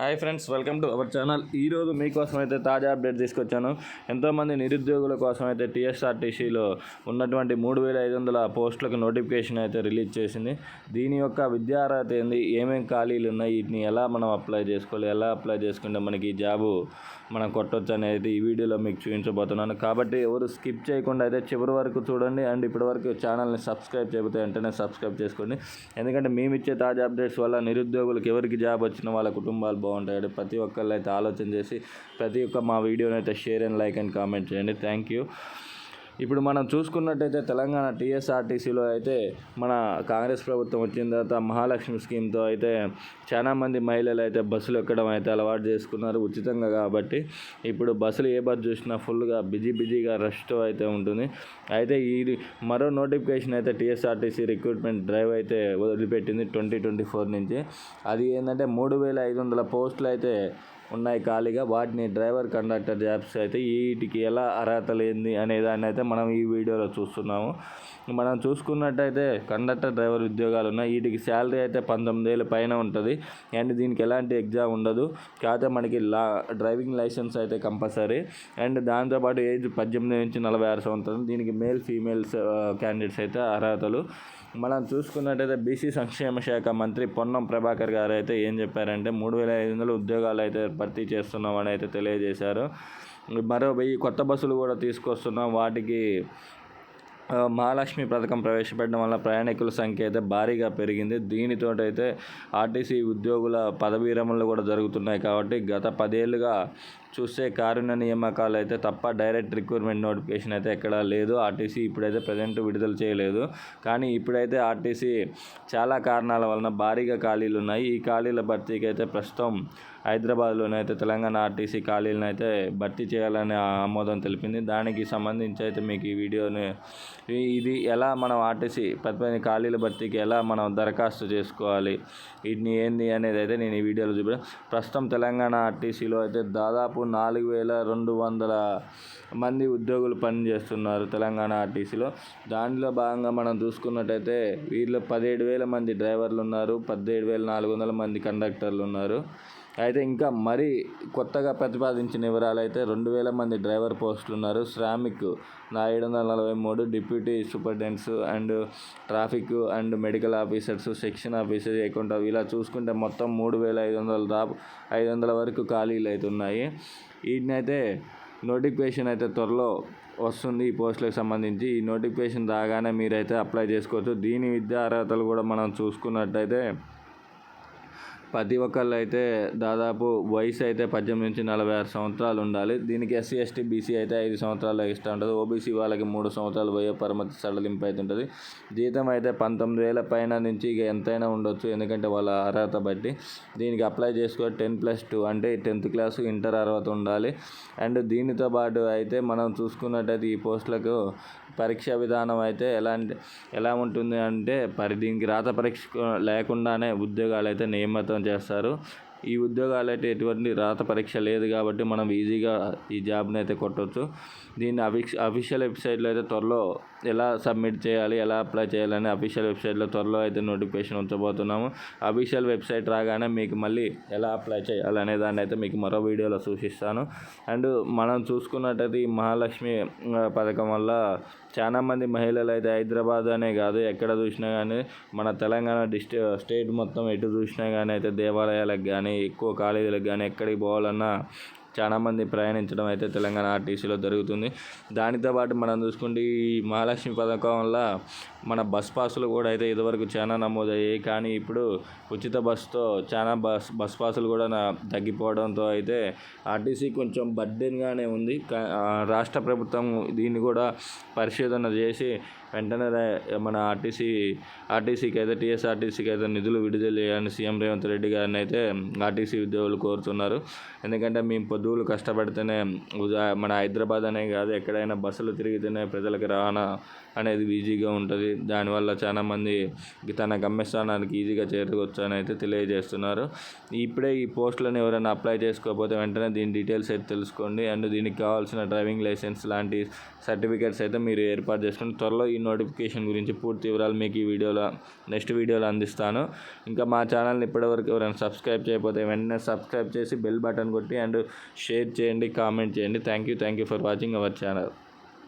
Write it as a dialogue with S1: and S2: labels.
S1: Hi friends welcome to our channel. ఈరోజు మీకోసం అయితే తాజా అప్డేట్ తీసుకొచ్చాను. ఎంతోమంది నిరుద్యోగుల కోసం అయితే టీఎస్ఆర్టీసీలో ఉన్నటువంటి మూడు వేల ఐదు వందల పోస్టులకు నోటిఫికేషన్ అయితే రిలీజ్ చేసింది. దీని యొక్క విద్యార్హత ఏంది? ఏమేమి ఖాళీలు ఉన్నాయి? వీటిని ఎలా మనం అప్లై చేసుకోవాలి? ఎలా అప్లై చేసుకుంటే మనకి ఈ జాబు మనం కొట్టొచ్చు అనేది ఈ వీడియోలో మీకు చూపించబోతున్నాను. కాబట్టి ఎవరు స్కిప్ చేయకుండా అయితే చివరి వరకు చూడండి. అండ్ ఇప్పటి వరకు ఛానల్ని సబ్స్క్రైబ్ చేయబోతే వెంటనే సబ్స్క్రైబ్ చేసుకోండి. ఎందుకంటే మేము ఇచ్చే తాజా అప్డేట్స్ వల్ల నిరుద్యోగులకు ఎవరికి జాబ్ వచ్చిన వాళ్ళ కుటుంబాలు బాగుంటాయి. ప్రతి ఒక్కళ్ళు అయితే ఆలోచన చేసి ప్రతి ఒక్క మా వీడియోని అయితే share and like and comment చేయండి. థ్యాంక్ యూ ఇప్పుడు మనం చూసుకున్నట్టయితే తెలంగాణ టీఎస్ఆర్టీసీలో అయితే మన కాంగ్రెస్ ప్రభుత్వం వచ్చిన తర్వాత మహాలక్ష్మి స్కీమ్తో అయితే చాలామంది మహిళలు అయితే బస్సులు ఎక్కడం అయితే అలవాటు చేసుకున్నారు ఉచితంగా కాబట్టి ఇప్పుడు బస్సులు ఏ బస్సు చూసినా ఫుల్గా బిజీ బిజీగా రష్తో అయితే ఉంటుంది. అయితే ఈ మరో నోటిఫికేషన్ అయితే టీఎస్ఆర్టీసీ రిక్రూట్మెంట్ డ్రైవ్ అయితే వదిలిపెట్టింది ట్వంటీ ట్వంటీ ఫోర్ నుంచి. అది ఏంటంటే మూడు వేల ఐదు వందల పోస్టులు అయితే ఉన్నాయి ఖాళీగా. వాటిని డ్రైవర్ కండక్టర్ జాబ్స్ అయితే వీటికి ఎలా అర్హతలు ఏంది అనే దాన్ని అయితే మనం ఈ వీడియోలో చూస్తున్నాము. మనం చూసుకున్నట్టయితే కండక్టర్ డ్రైవర్ ఉద్యోగాలు ఉన్నాయి. వీటికి శాలరీ అయితే పంతొమ్మిది వేల పైన ఉంటుంది. అండ్ దీనికి ఎలాంటి ఎగ్జామ్ ఉండదు. కాకపోతే మనకి లా డ్రైవింగ్ లైసెన్స్ అయితే కంపల్సరీ. అండ్ దాంతోపాటు ఏజ్ పద్దెనిమిది నుంచి నలభై ఆరు సంవత్సరం దీనికి మేల్ ఫీమేల్స్ క్యాండిడేట్స్ అయితే అర్హతలు. మనం చూసుకున్నట్టయితే బీసీ సంక్షేమ శాఖ మంత్రి పొన్నం ప్రభాకర్ గారు అయితే ఏం చెప్పారంటే మూడు వేల ఐదు వందల ఉద్యోగాలు అయితే భర్తీ చేస్తున్నామని అయితే తెలియజేశారు. మరో వెయ్యి కొత్త బస్సులు కూడా తీసుకొస్తున్నాం. వాటికి మహాలక్ష్మి పథకం ప్రవేశపెట్టడం వల్ల ప్రయాణికుల సంఖ్య అయితే భారీగా పెరిగింది. దీనితో అయితే ఆర్టీసీ ఉద్యోగుల పదవీ విరమణలు కూడా జరుగుతున్నాయి కాబట్టి గత పదేళ్ళుగా చూస్తే కారుణ్య నియామకాలు అయితే తప్ప డైరెక్ట్ రిక్రూట్మెంట్ నోటిఫికేషన్ అయితే ఎక్కడా లేదు. ఆర్టీసీ ఇప్పుడైతే ప్రజెంట్ విడుదల చేయలేదు. కానీ ఇప్పుడైతే ఆర్టీసీ చాలా కారణాల వలన భారీగా ఖాళీలు ఉన్నాయి. ఈ ఖాళీల భర్తీకి అయితే ప్రస్తుతం హైదరాబాద్లోనే అయితే తెలంగాణ ఆర్టీసీ ఖాళీలను అయితే భర్తీ చేయాలని ఆమోదం తెలిపింది. దానికి సంబంధించి అయితే మీకు ఈ వీడియోని ఇది ఎలా మనం ఆర్టీసీ పది ఖాళీల భర్తీకి ఎలా మనం దరఖాస్తు చేసుకోవాలి వీటిని ఏంది అనేది అయితే నేను ఈ వీడియోలో చూపించాను ప్రస్తుతం తెలంగాణ ఆర్టీసీలో అయితే దాదాపు నాలుగు వేల రెండు వందల మంది ఉద్యోగులు పనిచేస్తున్నారు తెలంగాణ ఆర్టీసీలో. దానిలో భాగంగా మనం చూసుకున్నట్టయితే వీళ్ళు పదిహేడు వేల మంది డ్రైవర్లు ఉన్నారు పదిహేడు వేల నాలుగు వందల మంది కండక్టర్లు ఉన్నారు. అయితే ఇంకా మరీ కొత్తగా ప్రతిపాదించిన వివరాలు అయితే రెండు వేల మంది డ్రైవర్ పోస్టులు ఉన్నారు శ్రామిక్ నా ఏడు వందల నలభై మూడు deputy superintendents and traffic and medical officers section officer account ఇలా చూసుకుంటే మొత్తం మూడు వేల ఐదు వందల దాపు ఐదు వందల వరకు ఖాళీలు అయితే ఉన్నాయి. వీటినైతే నోటిఫికేషన్ అయితే త్వరలో వస్తుంది ఈ పోస్టులకు సంబంధించి. ఈ నోటిఫికేషన్ రాగానే మీరైతే అప్లై చేసుకోవచ్చు. దీని విద్యా అర్హతలు కూడా మనం చూసుకున్నట్టయితే ప్రతి ఒక్కళ్ళు అయితే దాదాపు వయసు అయితే పద్దెనిమిది నుంచి నలభై ఆరు సంవత్సరాలు ఉండాలి. దీనికి ఎస్సీ ఎస్టీ బీసీ అయితే ఐదు సంవత్సరాలు ఎక్స్ట్రా ఉంటుంది. ఓబీసీ వాళ్ళకి మూడు సంవత్సరాలు వయో పరిమితి సడలింపు అయితే ఉంటుంది. జీతం అయితే పంతొమ్మిది వేల పైన నుంచి ఇక ఎంతైనా ఉండొచ్చు ఎందుకంటే వాళ్ళ అర్హత బట్టి. దీనికి అప్లై చేసుకో టెన్ ప్లస్ టూ అంటే టెన్త్ క్లాస్ ఇంటర్ అర్హత ఉండాలి. అండ్ దీనితో పాటు అయితే మనం చూసుకున్నట్టయితే ఈ పోస్టులకు పరీక్ష విధానం అయితే ఎలాంటి ఎలా ఉంటుంది అంటే పరి దీనికి రాత పరీక్ష లేకుండానే ఉద్యోగాలు అయితే నియమితం చేస్తారు. ఈ ఉద్యోగాలు అయితే ఎటువంటి రాత పరీక్ష లేదు కాబట్టి మనం ఈజీగా ఈ జాబ్ని అయితే కొట్టవచ్చు దీన్ని అఫిష్ అఫీషియల్ వెబ్సైట్లో అయితే త్వరలో ఎలా సబ్మిట్ చేయాలి ఎలా అప్లై చేయాలని అఫీషియల్ వెబ్సైట్లో త్వరలో అయితే నోటిఫికేషన్ ఉంచబోతున్నాము. అఫీషియల్ వెబ్సైట్ రాగానే మీకు మళ్ళీ ఎలా అప్లై చేయాలనే దాన్ని అయితే మీకు మరో వీడియోలో సూచిస్తాను. అండ్ మనం చూసుకున్నట్టయితే ఈ మహాలక్ష్మి పథకం వల్ల చాలామంది మహిళలు అయితే హైదరాబాద్ అనే కాదు ఎక్కడ చూసినా కానీ మన తెలంగాణ డిస్ట్రి స్టేట్ మొత్తం ఎటు చూసినా కానీ అయితే దేవాలయాలకు కానీ ఎక్కువ కాలేజీలకు కానీ ఎక్కడికి పోవాలన్నా చాలా మంది ప్రయాణించడం అయితే తెలంగాణ ఆర్టీసీలో జరుగుతుంది. దానితో పాటు మనం చూసుకుంటే ఈ మహాలక్ష్మి పథకం వల్ల మన బస్ పాసులు కూడా అయితే ఇదివరకు చాలా నమోదయ్యాయి. కానీ ఇప్పుడు ఉచిత బస్సుతో చాలా బస్ బస్ పాసులు కూడా నా తగ్గిపోవడంతో అయితే ఆర్టీసీ కొంచెం బర్డెన్గానే ఉంది. రాష్ట్ర ప్రభుత్వం దీన్ని కూడా పరిశోధన చేసి వెంటనే మన ఆర్టీసీ ఆర్టీసీకి అయితే టీఎస్ఆర్టీసీకి అయితే నిధులు విడుదల చేయాలని సీఎం రేవంత్ రెడ్డి గారిని అయితే ఆర్టీసీ ఉద్యోగులు కోరుతున్నారు. ఎందుకంటే మేము పొద్దుగులు కష్టపడితేనే ఉదా- మన హైదరాబాద్ అనే కాదు ఎక్కడైనా బస్సులు తిరిగితేనే ప్రజలకు రవాణా అనేది ఈజీగా ఉంటుంది. దానివల్ల చాలామంది తన గమ్యస్థానానికి ఈజీగా చేరుకోవచ్చు అని అయితే తెలియజేస్తున్నారు. ఇప్పుడే ఈ పోస్టులను ఎవరైనా అప్లై చేసుకోకపోతే వెంటనే దీని డీటెయిల్స్ అయితే తెలుసుకోండి. అండ్ దీనికి కావాల్సిన డ్రైవింగ్ లైసెన్స్ లాంటి సర్టిఫికేట్స్ అయితే మీరు ఏర్పాటు చేసుకుని త్వరలో ఈ నోటిఫికేషన్ గురించి పూర్తి వివరాలు మీకు ఈ వీడియోలో నెక్స్ట్ వీడియోలో అందిస్తాను. ఇంకా మా ఛానల్ని ఇప్పటివరకు ఎవరైనా సబ్స్క్రైబ్ చేయకపోతే వెంటనే సబ్స్క్రైబ్ చేసి బెల్ బటన్ కొట్టి అండ్ షేర్ చేయండి కామెంట్ చేయండి. Thank you thank you for watching our channel.